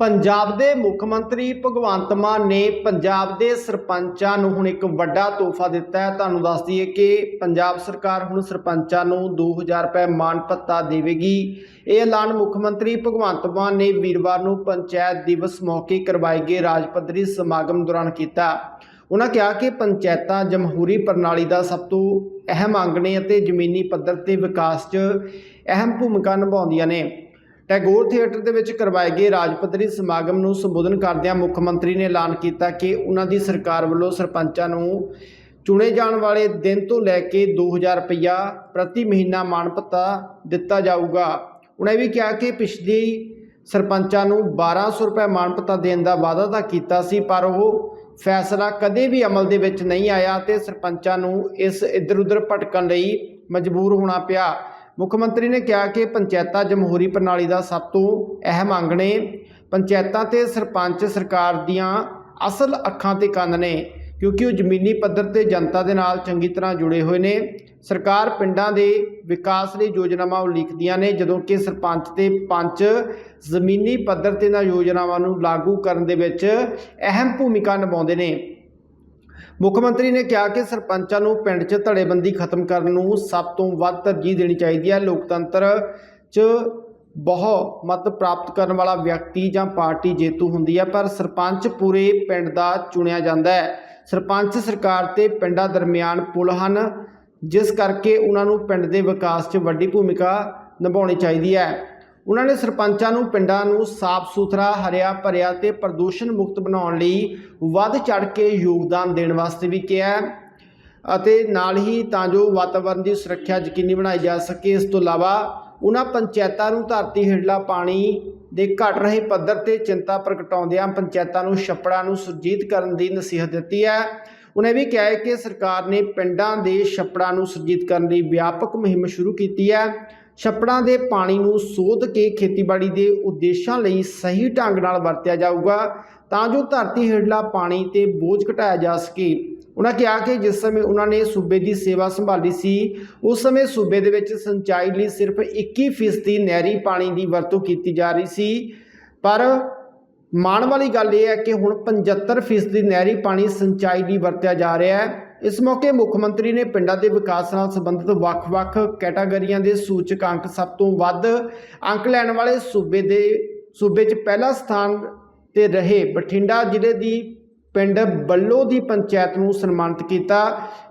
ਪੰਜਾਬ ਦੇ ਮੁੱਖ ਮੰਤਰੀ ਭਗਵੰਤ ਮਾਨ ਨੇ ਪੰਜਾਬ ਦੇ ਸਰਪੰਚਾਂ ਨੂੰ ਹੁਣ ਇੱਕ ਵੱਡਾ ਤੋਹਫਾ ਦਿੱਤਾ ਹੈ। ਤੁਹਾਨੂੰ ਦੱਸ ਦਈਏ ਕਿ ਪੰਜਾਬ ਸਰਕਾਰ ਹੁਣ ਸਰਪੰਚਾਂ ਨੂੰ 2000 ਰੁਪਏ ਮਾਣ ਭੱਤਾ ਦੇਵੇਗੀ। ਇਹ ਐਲਾਨ ਮੁੱਖ ਮੰਤਰੀ ਭਗਵੰਤ ਮਾਨ ਨੇ ਵੀਰਵਾਰ ਨੂੰ ਪੰਚਾਇਤ ਦਿਵਸ ਮੌਕੇ ਕਰਵਾਏ ਗਏ ਰਾਜ ਪੱਧਰੀ ਸਮਾਗਮ ਦੌਰਾਨ ਕੀਤਾ। ਉਹਨਾਂ ਕਿਹਾ ਕਿ ਪੰਚਾਇਤਾਂ ਜਮਹੂਰੀ ਪ੍ਰਣਾਲੀ ਦਾ ਸਭ ਤੋਂ ਅਹਿਮ ਅੰਗ ਨੇ ਅਤੇ ਜ਼ਮੀਨੀ ਪੱਧਰ ਤੇ ਵਿਕਾਸ 'ਚ ਅਹਿਮ ਭੂਮਿਕਾ ਨਿਭਾਉਂਦੀਆਂ ਨੇ। ਟੈਗੋਰ ਥੀਏਟਰ ਦੇ ਵਿੱਚ ਕਰਵਾਏ ਗਏ ਰਾਜ ਪੱਧਰੀ ਸਮਾਗਮ ਨੂੰ ਸੰਬੋਧਨ ਕਰਦਿਆਂ ਮੁੱਖ ਮੰਤਰੀ ਨੇ ਐਲਾਨ ਕੀਤਾ ਕਿ ਉਹਨਾਂ ਦੀ ਸਰਕਾਰ ਵੱਲੋਂ ਸਰਪੰਚਾਂ ਨੂੰ ਚੁਣੇ ਜਾਣ ਵਾਲੇ ਦਿਨ ਤੋਂ ਲੈ ਕੇ 2000 ਰੁਪਇਆ ਪ੍ਰਤੀ ਮਹੀਨਾ ਮਾਣ ਭੱਤਾ ਦਿੱਤਾ ਜਾਊਗਾ। ਉਹਨਾਂ ਇਹ ਵੀ ਕਿਹਾ ਕਿ ਪਿਛਲੀ ਸਰਪੰਚਾਂ ਨੂੰ 1200 ਰੁਪਏ ਮਾਣ ਭੱਤਾ ਦੇਣ ਦਾ ਵਾਅਦਾ ਤਾਂ ਕੀਤਾ ਸੀ, ਪਰ ਉਹ ਫੈਸਲਾ ਕਦੇ ਵੀ ਅਮਲ ਦੇ ਵਿੱਚ ਨਹੀਂ ਆਇਆ ਤੇ ਸਰਪੰਚਾਂ ਨੂੰ ਇਸ ਇੱਧਰ ਉੱਧਰ ਭਟਕਣ ਲਈ ਮਜਬੂਰ ਹੋਣਾ ਪਿਆ। ਮੁੱਖ ਮੰਤਰੀ ਨੇ ਕਿਹਾ ਕਿ ਪੰਚਾਇਤਾਂ ਜਮਹੂਰੀ ਪ੍ਰਣਾਲੀ ਦਾ ਸਭ ਤੋਂ ਅਹਿਮ ਅੰਗ ਨੇ। ਪੰਚਾਇਤਾਂ ਤੇ ਸਰਪੰਚ ਸਰਕਾਰ ਦੀਆਂ ਅਸਲ ਅੱਖਾਂ ਤੇ ਕੰਨ ਨੇ, ਕਿਉਂਕਿ ਉਹ ਜ਼ਮੀਨੀ ਪੱਧਰ ਤੇ ਜਨਤਾ ਦੇ ਨਾਲ ਚੰਗੀ ਤਰ੍ਹਾਂ ਜੁੜੇ ਹੋਏ ਨੇ। ਸਰਕਾਰ ਪਿੰਡਾਂ ਦੇ ਵਿਕਾਸ ਲਈ ਯੋਜਨਾਵਾਂ ਉਲੀਕਦੀਆਂ ਨੇ, ਜਦੋਂ ਕਿ ਸਰਪੰਚ ਤੇ ਪੰਚ ਜ਼ਮੀਨੀ ਪੱਧਰ ਤੇ ਇਹਨਾਂ ਯੋਜਨਾਵਾਂ ਨੂੰ ਲਾਗੂ ਕਰਨ ਦੇ ਵਿੱਚ ਅਹਿਮ ਭੂਮਿਕਾ ਨਿਭਾਉਂਦੇ ਨੇ। ਮੁੱਖ ਮੰਤਰੀ ਨੇ ਕਿਹਾ ਕਿ ਸਰਪੰਚਾਂ ਨੂੰ ਪਿੰਡ 'ਚ ਧੜੇਬੰਦੀ ਖਤਮ ਕਰਨ ਨੂੰ ਸਭ ਤੋਂ ਵੱਧ ਤਰਜੀਹ ਦੇਣੀ ਚਾਹੀਦੀ ਹੈ। ਲੋਕਤੰਤਰ 'ਚ ਬਹੁ ਮਤ ਪ੍ਰਾਪਤ ਕਰਨ ਵਾਲਾ ਵਿਅਕਤੀ ਜਾਂ ਪਾਰਟੀ ਜੇਤੂ ਹੁੰਦੀ ਹੈ, ਪਰ ਸਰਪੰਚ ਪੂਰੇ ਪਿੰਡ ਦਾ ਚੁਣਿਆ ਜਾਂਦਾ ਹੈ। ਸਰਪੰਚ ਸਰਕਾਰ ਤੇ ਪਿੰਡਾਂ ਦਰਮਿਆਨ ਪੁਲ ਹਨ, ਜਿਸ ਕਰਕੇ ਉਹਨਾਂ ਨੂੰ ਪਿੰਡ ਦੇ ਵਿਕਾਸ 'ਚ ਵੱਡੀ ਭੂਮਿਕਾ ਨਿਭਾਉਣੀ ਚਾਹੀਦੀ ਹੈ। ਉਹਨਾਂ ਨੇ ਸਰਪੰਚਾਂ ਨੂੰ ਪਿੰਡਾਂ ਨੂੰ ਸਾਫ਼ ਸੁਥਰਾ, ਹਰਿਆ ਭਰਿਆ ਤੇ ਪ੍ਰਦੂਸ਼ਣ ਮੁਕਤ ਬਣਾਉਣ ਲਈ ਵੱਧ ਚੜ ਕੇ ਯੋਗਦਾਨ ਦੇਣ ਵਾਸਤੇ ਵੀ ਕਿਹਾ ਅਤੇ ਨਾਲ ਹੀ ਤਾਂ ਜੋ ਵਾਤਾਵਰਣ ਦੀ ਸੁਰੱਖਿਆ ਯਕੀਨੀ ਬਣਾਈ ਜਾ ਸਕੇ, ਇਸ ਤੋਂ ਇਲਾਵਾ ਉਹਨਾਂ ਪੰਚਾਇਤਾਂ ਨੂੰ ਧਰਤੀ ਹੇਠਲਾ ਪਾਣੀ ਦੇ ਘਟ ਰਹੇ ਪੱਧਰ ਤੇ ਚਿੰਤਾ ਪ੍ਰਗਟਾਉਂਦਿਆਂ ਪੰਚਾਇਤਾਂ ਨੂੰ ਛੱਪੜਾਂ ਨੂੰ ਸੁਰਜੀਤ ਕਰਨ ਦੀ ਨਸੀਹਤ ਦਿੱਤੀ ਹੈ। ਉਹਨੇ ਵੀ ਕਿਹਾ ਹੈ ਕਿ ਸਰਕਾਰ ਨੇ ਪਿੰਡਾਂ ਦੇ ਛੱਪੜਾਂ ਨੂੰ ਸੁਰਜੀਤ ਕਰਨ ਲਈ ਵਿਆਪਕ ਮੁਹਿੰਮ ਸ਼ੁਰੂ ਕੀਤੀ ਹੈ। ਛੱਪੜਾਂ ਦੇ ਪਾਣੀ ਨੂੰ ਸੋਧ ਕੇ ਖੇਤੀਬਾੜੀ ਦੇ ਉਦੇਸ਼ਾਂ ਲਈ ਸਹੀ ਢੰਗ ਨਾਲ ਵਰਤਿਆ ਜਾਊਗਾ, ਤਾਂ ਜੋ ਧਰਤੀ ਹੇਠਲਾ ਪਾਣੀ ਤੇ ਬੋਝ ਘਟਾਇਆ ਜਾ ਸਕੇ। ਉਹਨਾਂ ਕਿਹਾ ਕਿ ਜਿਸ ਸਮੇਂ ਉਹਨਾਂ ਨੇ ਸੂਬੇ ਦੀ ਸੇਵਾ ਸੰਭਾਲੀ ਸੀ, ਉਸ ਸਮੇਂ ਸੂਬੇ ਦੇ ਵਿੱਚ ਸਿੰਚਾਈ ਲਈ ਸਿਰਫ 21% ਨਹਿਰੀ ਪਾਣੀ ਦੀ ਵਰਤੋਂ ਕੀਤੀ ਜਾ ਰਹੀ ਸੀ। ਪਰ ਮਾਣ ਵਾਲੀ ਗੱਲ ਇਹ ਹੈ ਕਿ ਹੁਣ 75% ਨਹਿਰੀ ਪਾਣੀ ਸਿੰਚਾਈ ਲਈ ਵਰਤਿਆ ਜਾ ਰਿਹਾ ਹੈ। ਇਸ ਮੌਕੇ ਮੁੱਖ ਮੰਤਰੀ ਨੇ ਪਿੰਡਾਂ ਦੇ ਵਿਕਾਸ ਨਾਲ ਸੰਬੰਧਿਤ ਵੱਖ-ਵੱਖ ਕੈਟਾਗਰੀਆਂ ਦੇ ਸੂਚਕ ਅੰਕ ਸਭ ਤੋਂ ਵੱਧ ਅੰਕ ਲੈਣ ਵਾਲੇ ਸੂਬੇ ਦੇ, ਸੂਬੇ 'ਚ ਪਹਿਲਾ ਸਥਾਨ ਤੇ ਰਹੇ ਬਠਿੰਡਾ ਜ਼ਿਲ੍ਹੇ ਦੀ ਪਿੰਡ ਬੱਲੋ ਦੀ ਪੰਚਾਇਤ ਨੂੰ ਸਨਮਾਨਿਤ ਕੀਤਾ।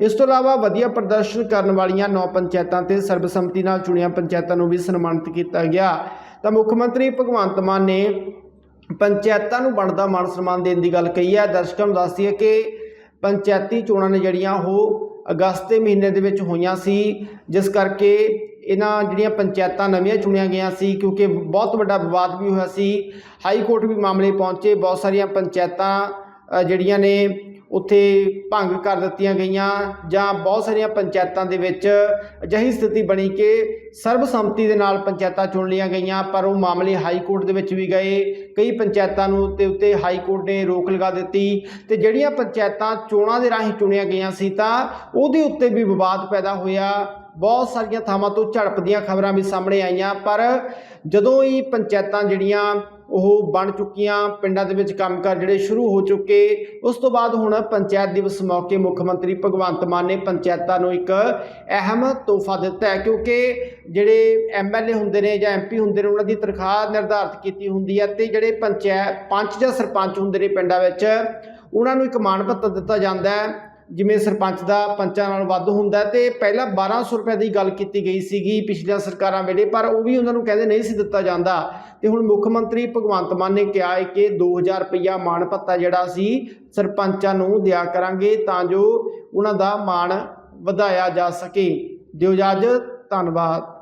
ਇਸ ਤੋਂ ਇਲਾਵਾ ਵਧੀਆ ਪ੍ਰਦਰਸ਼ਨ ਕਰਨ ਵਾਲੀਆਂ ਨੌ ਪੰਚਾਇਤਾਂ ਤੇ ਸਰਬਸੰਮਤੀ ਨਾਲ ਚੁਣੀਆਂ ਪੰਚਾਇਤਾਂ ਨੂੰ ਵੀ ਸਨਮਾਨਿਤ ਕੀਤਾ ਗਿਆ। ਤਾਂ ਮੁੱਖ ਮੰਤਰੀ ਭਗਵੰਤ ਮਾਨ ਨੇ ਪੰਚਾਇਤਾਂ ਨੂੰ ਬਣਦਾ ਮਾਣ ਸਨਮਾਨ ਦੇਣ ਦੀ ਗੱਲ ਕਹੀ ਹੈ। ਦਰਸ਼ਕਾਂ ਨੂੰ ਦੱਸਦੀ ਹੈ ਕਿ ਪੰਚਾਇਤੀ ਚੋਣਾਂ ਨੇ ਜਿਹੜੀਆਂ ਉਹ ਅਗਸਤ ਦੇ ਮਹੀਨੇ ਦੇ ਵਿੱਚ ਹੋਈਆਂ ਸੀ, ਜਿਸ ਕਰਕੇ ਇਹਨਾਂ ਜਿਹੜੀਆਂ ਪੰਚਾਇਤਾਂ ਨਵੀਆਂ ਚੁਣੀਆਂ ਗਈਆਂ ਸੀ, ਕਿਉਂਕਿ ਬਹੁਤ ਵੱਡਾ ਵਿਵਾਦ ਵੀ ਹੋਇਆ ਸੀ। ਹਾਈ ਕੋਰਟ ਵੀ ਮਾਮਲੇ ਪਹੁੰਚੇ, ਬਹੁਤ ਸਾਰੀਆਂ ਪੰਚਾਇਤਾਂ ਜਿਹੜੀਆਂ ਨੇ ਉੱਥੇ ਭੰਗ ਕਰ ਦਿੱਤੀਆਂ ਗਈਆਂ ਜਾਂ ਬਹੁਤ ਸਾਰੀਆਂ ਪੰਚਾਇਤਾਂ ਦੇ ਵਿੱਚ ਅਜਿਹੀ ਸਥਿਤੀ ਬਣੀ ਕਿ ਸਰਬਸੰਮਤੀ ਦੇ ਨਾਲ ਪੰਚਾਇਤਾਂ ਚੁਣ ਲਈਆਂ ਗਈਆਂ, ਪਰ ਉਹ ਮਾਮਲੇ ਹਾਈ ਕੋਰਟ ਦੇ ਵਿੱਚ ਵੀ ਗਏ। ਕਈ ਪੰਚਾਇਤਾਂ ਨੂੰ ਤੇ ਉੱਤੇ ਹਾਈ ਕੋਰਟ ਨੇ ਰੋਕ ਲਗਾ ਦਿੱਤੀ ਤੇ ਜਿਹੜੀਆਂ ਪੰਚਾਇਤਾਂ ਚੋਣਾਂ ਦੇ ਰਾਹੀਂ ਚੁਣੀਆਂ ਗਈਆਂ ਸੀ ਤਾਂ ਉਹਦੇ ਉੱਤੇ ਵੀ ਵਿਵਾਦ ਪੈਦਾ ਹੋਇਆ। ਬਹੁਤ ਸਾਰੀਆਂ ਥਾਵਾਂ ਤੋਂ ਝੜਪ ਦੀਆਂ ਖਬਰਾਂ ਵੀ ਸਾਹਮਣੇ ਆਈਆਂ, ਪਰ ਜਦੋਂ ਹੀ ਪੰਚਾਇਤਾਂ ਜਿਹੜੀਆਂ ਉਹ ਬਣ ਚੁੱਕੀਆਂ, ਪਿੰਡਾਂ ਦੇ ਵਿੱਚ ਕੰਮਕਾਰ ਜਿਹੜੇ ਸ਼ੁਰੂ ਹੋ ਚੁੱਕੇ। ਉਸ ਤੋਂ ਬਾਅਦ ਹੁਣ ਪੰਚਾਇਤ ਦਿਵਸ ਮੌਕੇ ਮੁੱਖ ਮੰਤਰੀ ਭਗਵੰਤ ਮਾਨ ਨੇ ਪੰਚਾਇਤਾਂ ਨੂੰ ਇੱਕ ਅਹਿਮ ਤੋਹਫਾ ਦਿੱਤਾ ਹੈ, ਕਿਉਂਕਿ ਜਿਹੜੇ ਐਮਐਲਏ ਹੁੰਦੇ ਨੇ ਜਾਂ ਐਮਪੀ ਹੁੰਦੇ ਨੇ, ਉਹਨਾਂ ਦੀ ਤਨਖਾਹ ਨਿਰਧਾਰਤ ਕੀਤੀ ਹੁੰਦੀ ਹੈ ਤੇ ਜਿਹੜੇ ਪੰਚਾਇਤ ਪੰਚ ਜਾਂ ਸਰਪੰਚ ਹੁੰਦੇ ਨੇ ਪਿੰਡਾਂ ਵਿੱਚ, ਉਹਨਾਂ ਨੂੰ ਇੱਕ ਮਾਣ ਪੱਤਰ ਦਿੱਤਾ ਜਾਂਦਾ ਹੈ। ਜਿਵੇਂ ਸਰਪੰਚ ਦਾ ਪੰਚਾਂ ਨਾਲ ਵੱਧ ਹੁੰਦਾ ਹੈ ਤੇ ਪਹਿਲਾਂ 1200 ਰੁਪਏ ਦੀ ਗੱਲ ਕੀਤੀ ਗਈ ਸੀਗੀ ਪਿਛਲੀਆਂ ਸਰਕਾਰਾਂ ਵੇਲੇ, ਪਰ ਉਹ ਵੀ ਉਹਨਾਂ ਨੂੰ ਕਹਿੰਦੇ ਨਹੀਂ ਸੀ ਦਿੱਤਾ ਜਾਂਦਾ। ਤੇ ਹੁਣ ਮੁੱਖ ਮੰਤਰੀ ਭਗਵੰਤ ਮਾਨ ਨੇ ਕਿਹਾ ਹੈ ਕਿ 2000 ਰੁਪਇਆ ਮਾਣ ਭੱਤਾ ਜਿਹੜਾ ਸੀ, ਸਰਪੰਚਾਂ ਨੂੰ ਦਿਆ ਕਰਾਂਗੇ ਤਾਂ ਜੋ ਉਹਨਾਂ ਦਾ ਮਾਣ ਵਧਾਇਆ ਜਾ ਸਕੇ। ਦਿਓ ਇਜਾਜ਼ਤ ਧੰਨਵਾਦ।